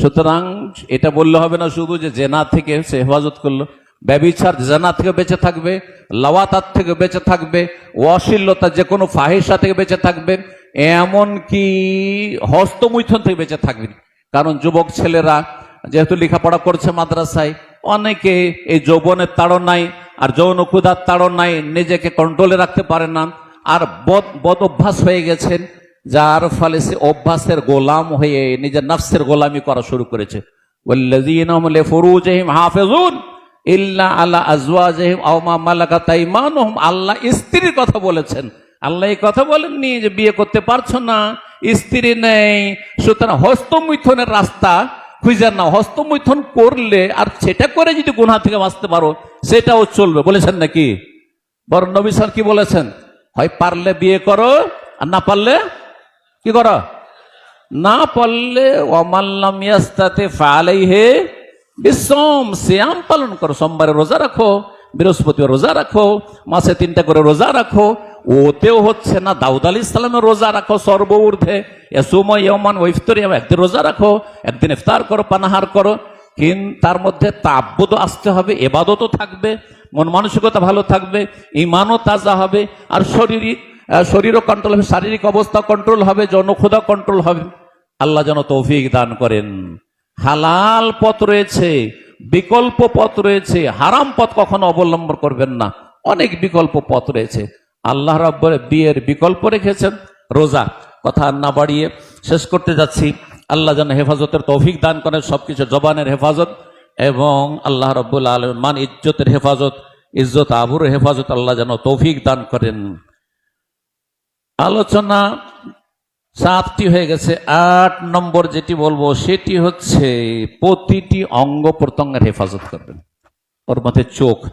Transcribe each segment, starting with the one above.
সুতরাং এটা বললে হবে না শুধু যে জেনা থেকে সে হেফাজত করল। ব্যবিচার জেনা থেকে বেঁচে থাকবে লাওয়াতার থেকে বেঁচে থাকবে, অশ্লীলতা যে কোনো ফাহিসা থেকে বেঁচে থাকবে এমন কি হস্তমৈথন থেকে বেঁচে থাকবে। কারণ যুবক ছেলেরা যেহেতু লেখাপড়া করছে মাদ্রাসায়, অনেকে এই যৌবনের তাড়নায় আর যৌন ক্ষুধার তাড়নায় নিজেকে কন্ট্রোলে রাখতে পারে না। আর বদ বদ অভ্যাস হয়ে গেছেন যার ফলে সে অভ্যাসের গোলাম হয়ে নিজের নফসের গোলামি করা শুরু করেছে। আল্লাহ স্ত্রীর কথা বলেছেন। আল্লাহ এই কথা বলেননি যে বিয়ে করতে পারছ না, স্ত্রী নেই, সুতরাং হস্তমৈথনের রাস্তা খুঁজে নাও। হস্তমৈথন করলে আর সেটা করে যদি গুনাহ থেকে বাঁচতে পারো, সেটাও চলবে। বলেছেন নাকি? বড় নবী স্যার কি বলেছেন? হয় পারলে বিয়ে করো, আর না পারলে কি করো? না পারলে অমাল্লাম ইয়াস্তাতে ফালাই হে বিশ্রম শ্যাম পালন করো, সোমবারে রোজা রাখো, বৃহস্পতিবার রোজা রাখো, মাসে তিনটা করে রোজা রাখো, ওতেও হচ্ছে না, দাউদ আলী ইসলামের রোজা রাখো সর্ব ঊর্ধ্বে এসময় ইয়মান ওইফতরি একদিন রোজা রাখো একদিন ইফতার করো, পানাহার করো কিন্তু তার মধ্যে তাব্বত আসতে হবে এবাদতও থাকবে, মন মানসিকতা ভালো থাকবে ইমানও তাজা হবে, আর শরীরিক শরীরও কন্ট্রোল হবে, শারীরিক অবস্থা কন্ট্রোল হবে জনক্ষুদা কন্ট্রোল হবে। আল্লাহ যেন তৌফিক দান করেন। হালাল পথ রয়েছে, বিকল্প পথ রয়েছে, হারাম পথ কখনো অবলম্বন করবেন না। অনেক বিকল্প পথ রয়েছে। আল্লাহ রাব্বর বিয়ের বিকল্প রেখেছেন, রোজা। কথা না বাড়িয়ে শেষ করতে যাচ্ছি। আল্লাহ যেন হেফাজতের তৌফিক দান করেন, সবকিছু জবানের হেফাজত এবং আল্লাহ রব্বুল আলম মান ইজ্জতের হেফাজত, ইজ্জত আবুর হেফাজত আল্লাহ যেন তৌফিক দান করেন। আলোচনা সাতটি হয়ে গেছে। আট নম্বর যেটি বলব, সেটি হচ্ছে প্রতিটি অঙ্গ প্রত্যঙ্গের হেফাজত করবেন। ওর মধ্যে চোখ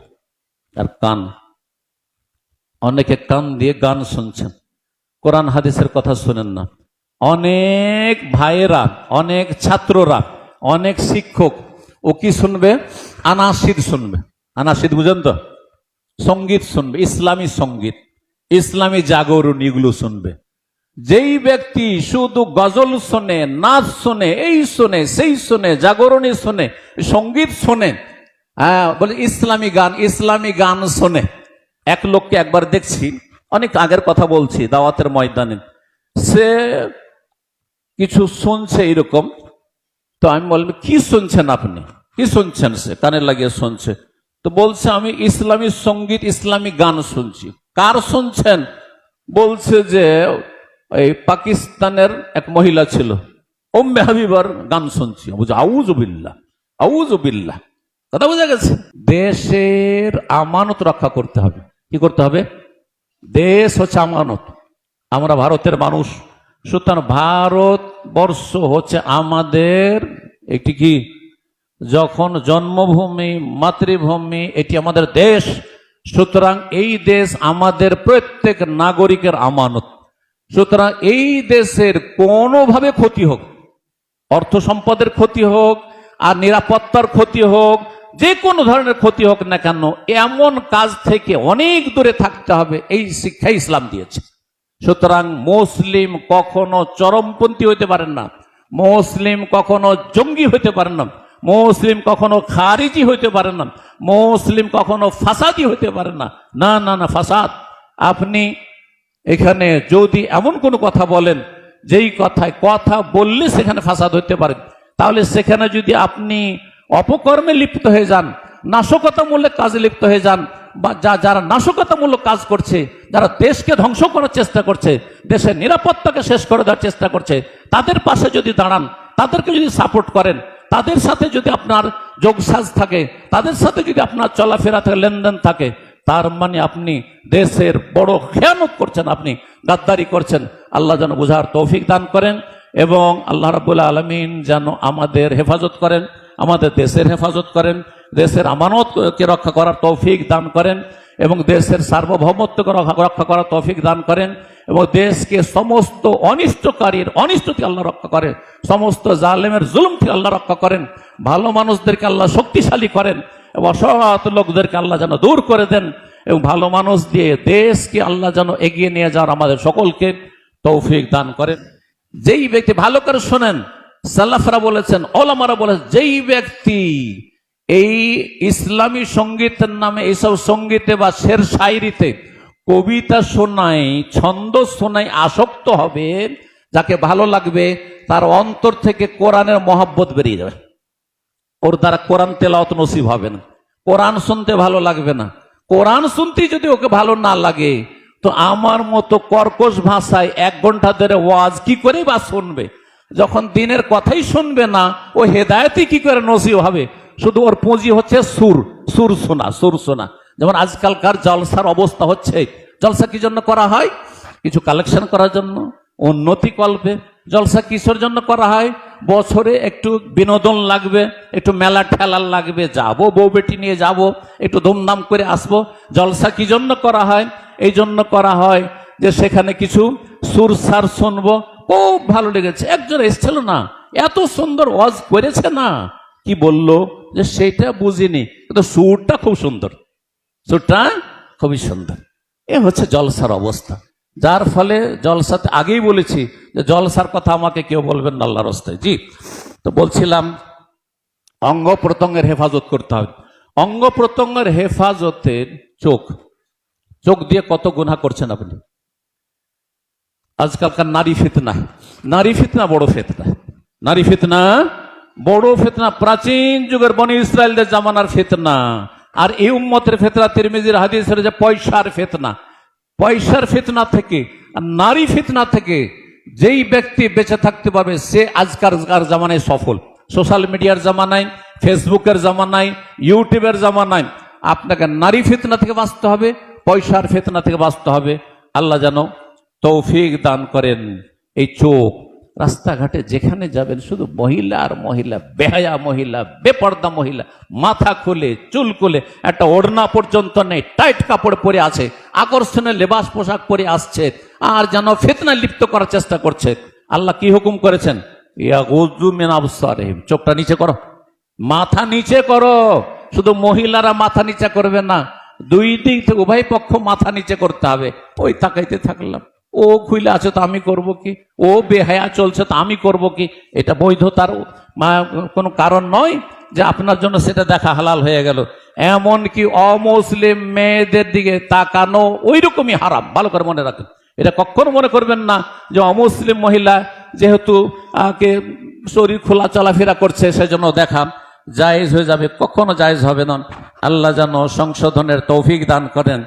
আর কান। অনেকে কান দিয়ে গান শুনছেন। কোরআন হাদিসের কথা শুনেন না। অনেক ভাইয়েরা, অনেক ছাত্ররা, অনেক শিক্ষক, ও কি শুনবে? আনাসিদ শুনবে। আনাসিদ বুঝেন তো? সংগীত শুনবে, ইসলামী সংগীত। ইসলামী জাগরণ এগুলো শুনবে। যেই ব্যক্তি শুধু গজল শোনে, নাচ শোনে, এই শোনে, সেই শোনে, জাগরণী শোনে, সংগীত শোনে হ্যাঁ বলে ইসলামী গান ইসলামী গান শোনে। এক লোককে একবার দেখছি, অনেক আগের কথা বলছি দাওয়াতের ময়দানে। সে কিছু শুনছে এরকম, তো আমি বললাম, কি শুনছেন আপনি? কি শুনছেন সে? কানে লাগিয়ে শুনছে। তো বলছে, আমি ইসলামী সংগীত, ইসলামী গান শুনছি। কার শুনছেন? বলছে যে এই পাকিস্তানের এক মহিলা ছিল। ওম্মে হাবিবার গান শুনছি। বুঝে আউজবিল্লা আউজবিল্লা কথা বোঝা গেছে? দেশের আমানত রক্ষা করতে হবে। কি করতে হবে? দেশ হচ্ছে আমানত। আমরা ভারতের মানুষ। সুতরাং ভারতবর্ষ হচ্ছে আমাদের একটি কি? যখন জন্মভূমি, মাতৃভূমি, এটি আমাদের দেশ। সুতরাং এই দেশ আমাদের প্রত্যেক নাগরিকের আমানত। সুতরাং এই দেশের কোনোভাবে ক্ষতি হোক, অর্থ সম্পদের ক্ষতি হোক, আর নিরাপত্তার ক্ষতি হোক, যে কোনো ধরনের ক্ষতি হোক না কেন, এমন কাজ থেকে অনেক দূরে থাকতে হবে, এই শিক্ষা ইসলাম দিয়েছে। সুতরাং মুসলিম কখনো চরমপন্থী হইতে পারেন না, মুসলিম কখনো জঙ্গি হইতে পারেন না। মুসলিম কখনো খারিজি হইতে পারে না, মুসলিম কখনো ফাসাদি হইতে পারে না। না না না, ফাসাদ। আপনি এখানে যদি এমন কোনো কথা বলেন, যেই কথায় কথা বললে সেখানে ফাসাদ হইতে পারে। তাহলে সেখানে যদি আপনি অপকর্মে লিপ্ত হয়ে যান, নাশকতামূলক কাজে লিপ্ত হয়ে যান, বা যা, যারা নাশকতামূলক কাজ করছে, যারা দেশকে ধ্বংস করার চেষ্টা করছে, দেশের নিরাপত্তাকে শেষ করে দেওয়ার চেষ্টা করছে, তাদের পাশে যদি দাঁড়ান, তাদেরকে যদি সাপোর্ট করেন তাদের সাথে যদি আপনার যোগসাজ থাকে, তাদের সাথে যদি আপনার চলাফেরা থাকে, লেনদেন থাকে, তার মানে আপনি দেশের বড় খেয়ানত করছেন, আপনি গাদ্দারি করছেন। আল্লাহ যেন বোঝার তৌফিক দান করেন এবং আল্লাহ রাবুল্লাহ আলমিন যেন আমাদের হেফাজত করেন, আমাদের দেশের হেফাজত করেন, দেশের আমানতকে রক্ষা করার তৌফিক দান করেন। এবং দেশের সার্বভৌমত্বকে রক্ষা করার তৌফিক দান করেন এবং দেশকে সমস্ত অনিষ্টকারীর অনিষ্ট থেকে আল্লাহ রক্ষা করেন সমস্ত জালেমের জুলুম থেকে আল্লাহ রক্ষা করেন, ভালো মানুষদেরকে আল্লাহ শক্তিশালী করেন এবং অসৎ লোকদেরকে আল্লাহ যেন দূর করে দেন এবং ভালো মানুষ দিয়ে দেশকে আল্লাহ যেন এগিয়ে নিয়ে যাওয়ার আমাদের সকলকে তৌফিক দান করেন। যেই ব্যক্তি ভালো করে শোনেন সাল্লাফরা বলেছেন, ওলামারা বলেছেন, যেই ব্যক্তি এই ইসলামী সঙ্গীতের নামে এইসব সঙ্গীতে বা শের শায়রিতে কবিতা শোনায়, ছন্দ শোনায় আসক্ত হবে, যাকে ভালো লাগবে, তার অন্তর থেকে কোরআনের মহাব্বত বেরিয়ে যাবে। ওর দ্বারা কোরআন তেলাওত নসিব হবে না। কোরআন শুনতে ভালো লাগবে না। কোরআন শুনতেই যদি ওকে ভালো না লাগে, তো আমার মতো কর্কশ ভাষায় এক ঘণ্টা ধরে ওয়াজ কি করে বা শুনবে? যখন দিনের কথাই শুনবে না, ও হেদায়তই কি করে নসিব হবে? শুধু ওর পুঁজি হচ্ছে সুর সুর শোনা সুর শোনা। যেমন আজকালকার জলসার অবস্থা হচ্ছে, জলসা কি জন্য করা হয়? কিছু কালেকশন করার জন্য, উন্নতি কল্পে জলসা কিসের জন্য করা হয়? বছরে একটু বিনোদন লাগবে, একটু মেলা ঠেলার লাগবে, যাব বউ বেটি নিয়ে যাব, একটু ধুমধাম করে আসব। জলসা কি জন্য করা হয়? এই জন্য করা হয় যে সেখানে কিছু সুর, সার শুনব। খুব ভালো লেগেছে। একজন এসছিল না, এত সুন্দর ওয়াজ করেছে না। কি বলল? যে সেটা বুঝিনি, কিন্তু সুরটা খুব সুন্দর। সুরটা খুবই সুন্দর। এ হচ্ছে জলসার অবস্থা। যার ফলে জলসাতে আগেই বলেছি যে জলসার কথা আমাকে কেউ বলবেন না রস্তায়। জি, তো বলছিলাম অঙ্গ প্রত্যঙ্গের হেফাজত করতে হবে। অঙ্গ প্রত্যঙ্গের হেফাজতের চোখ। চোখ দিয়ে কত গুণা করছেন আপনি? আজকালকার নারী ফিতনা। নারী ফিতনা বড় ফিতনা। নারী ফিতনা বড় ফেতনা, প্রাচীন যুগের বনি ইসরায়েলদের জামানার ফেতনা। আর এই উম্মতের ফেতনা, তিরমিজির হাদিসের যে পয়সার ফেতনা। পয়সার ফিতনা থেকে, আর নারী ফেতনা থেকে যেই ব্যক্তি বেঁচে থাকতে পারবে, সে আজকালকার জামানায় সফল। সোশ্যাল মিডিয়ার জামানায়, ফেসবুকের জামানায়, ইউটিউবের জামানায়। আপনাকে নারী ফিতনা থেকে বাঁচতে হবে, পয়সার ফেতনা থেকে বাঁচতে হবে। আল্লাহ যেন তৌফিক দান করেন এই চোখ রাস্তাঘাটে যেখানে যাবেন, শুধু মহিলা আর মহিলা, বেহায়া মহিলা, বেপর্দা মহিলা, মাথা খুলে, চুল খুলে, একটা ওড়না পর্যন্ত নেই, টাইট কাপড় পরে আছে আকর্ষণীয় লেবাস পোশাক পরে আসছে, আর যেন ফেতনা লিপ্ত করার চেষ্টা করছে। আল্লাহ কি হুকুম করেছেন। চোখটা নিচে করো। মাথা নিচে করো। শুধু মহিলারা মাথা নিচে করবে না, দুই দিক থেকে উভয় পক্ষ মাথা নিচে করতে হবে। ওই তাকাইতে থাকলাম। ও খুইলে আছে তো আমি করব কি? ও বেহায়া চলছে তো আমি করব কি? এটা বৈধতার কোনো কারণ নয় যে আপনার জন্য সেটা দেখা হালাল হয়ে গেল। এমন কি অমুসলিম মেয়েদের দিকে তাকানো ওই রকমই হারাম, ভালো করে মনে রাখেন। এটা কখনো মনে করবেন না যে অমুসলিম মহিলা যেহেতু আকে শরীর খোলা চলাফেরা করছে সেজন্য দেখা জায়েজ হয়ে যাবে, কখনো জায়েজ হবে না। আল্লাহ যেন সংশোধনের তৌফিক দান করেন।